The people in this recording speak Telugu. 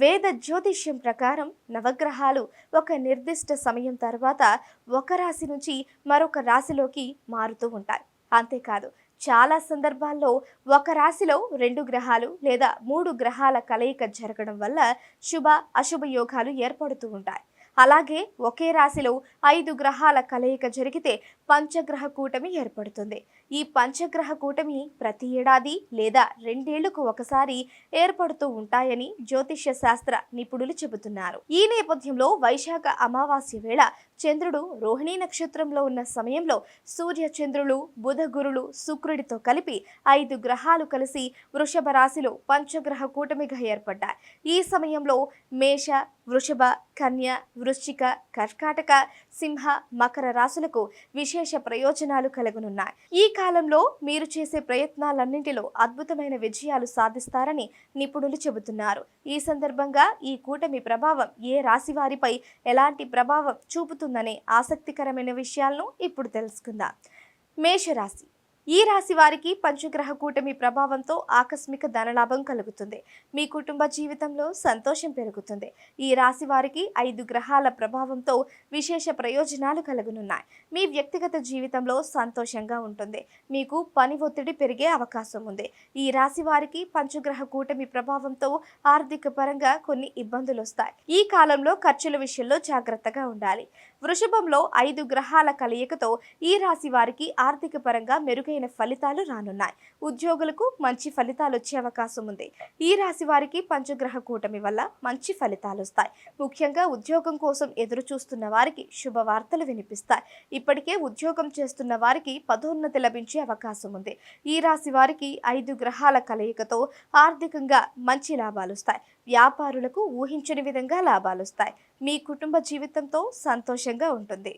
వేద జ్యోతిష్యం ప్రకారం నవగ్రహాలు ఒక నిర్దిష్ట సమయం తర్వాత ఒక రాశి నుంచి మరొక రాశిలోకి మారుతూ ఉంటాయి. అంతేకాదు చాలా సందర్భాల్లో ఒక రాశిలో రెండు గ్రహాలు లేదా మూడు గ్రహాల కలయిక జరగడం వల్ల శుభ అశుభ యోగాలు ఏర్పడుతూ ఉంటాయి. అలాగే ఒకే రాశిలో ఐదు గ్రహాల కలయిక జరిగితే పంచగ్రహ కూటమి ఏర్పడుతుంది. ఈ పంచగ్రహ కూటమి ప్రతి ఏడాది లేదా రెండేళ్ళకు ఒకసారి ఏర్పడుతూ ఉంటాయని జ్యోతిష్య శాస్త్ర నిపుణులు చెబుతున్నారు. ఈ నేపథ్యంలో వైశాఖ అమావాస్య వేళ చంద్రుడు రోహిణీ నక్షత్రంలో ఉన్న సమయంలో సూర్య చంద్రులు బుధ గురులు శుక్రుడితో కలిపి ఐదు గ్రహాలు కలిసి వృషభ రాశిలో పంచగ్రహ కూటమిగా ఏర్పడ్డాయి. ఈ సమయంలో మేష వృషభ కన్య వృశ్చిక కర్కాటక సింహ మకర రాశులకు విశేష ప్రయోజనాలు కలుగనున్నాయి. ఈ కాలంలో మీరు చేసే ప్రయత్నాలన్నింటిలో అద్భుతమైన విజయాలు సాధిస్తారని నిపుణులు చెబుతున్నారు. ఈ సందర్భంగా ఈ కూటమి ప్రభావం ఏ రాశి వారిపై ఎలాంటి ప్రభావం చూపుతుందనే ఆసక్తికరమైన విషయాలను ఇప్పుడు తెలుసుకుందాం. మేషరాశి. ఈ రాశి వారికి పంచగ్రహ కూటమి ప్రభావంతో ఆకస్మిక ధనలాభం కలుగుతుంది. మీ కుటుంబ జీవితంలో సంతోషం పెరుగుతుంది. ఈ రాశి వారికి ఐదు గ్రహాల ప్రభావంతో విశేష ప్రయోజనాలు కలుగునున్నాయి. మీ వ్యక్తిగత జీవితంలో సంతోషంగా ఉంటుంది. మీకు పని ఒత్తిడి పెరిగే అవకాశం ఉంది. ఈ రాశి వారికి పంచగ్రహ కూటమి ప్రభావంతో ఆర్థిక పరంగా కొన్ని ఇబ్బందులు వస్తాయి. ఈ కాలంలో ఖర్చుల విషయంలో జాగ్రత్తగా ఉండాలి. వృషభంలో ఐదు గ్రహాల కలయికతో ఈ రాశి వారికి ఆర్థిక పరంగా మెరుగైన ఫలితాలు రానున్నాయి. ఉద్యోగులకు మంచి ఫలితాలు వచ్చే అవకాశం ఉంది. ఈ రాశి వారికి పంచగ్రహ కూటమి వల్ల మంచి ఫలితాలు వస్తాయి. ముఖ్యంగా ఉద్యోగం కోసం ఎదురు చూస్తున్న వారికి శుభవార్తలు వినిపిస్తాయి. ఇప్పటికే ఉద్యోగం చేస్తున్న వారికి పదోన్నతి లభించే అవకాశం ఉంది. ఈ రాశి వారికి ఐదు గ్రహాల కలయికతో ఆర్థికంగా మంచి లాభాలు వస్తాయి. వ్యాపారులకు ఊహించని విధంగా లాభాలు వస్తాయి. మీ కుటుంబ జీవితంతో సంతోషంగా ఉంటుంది.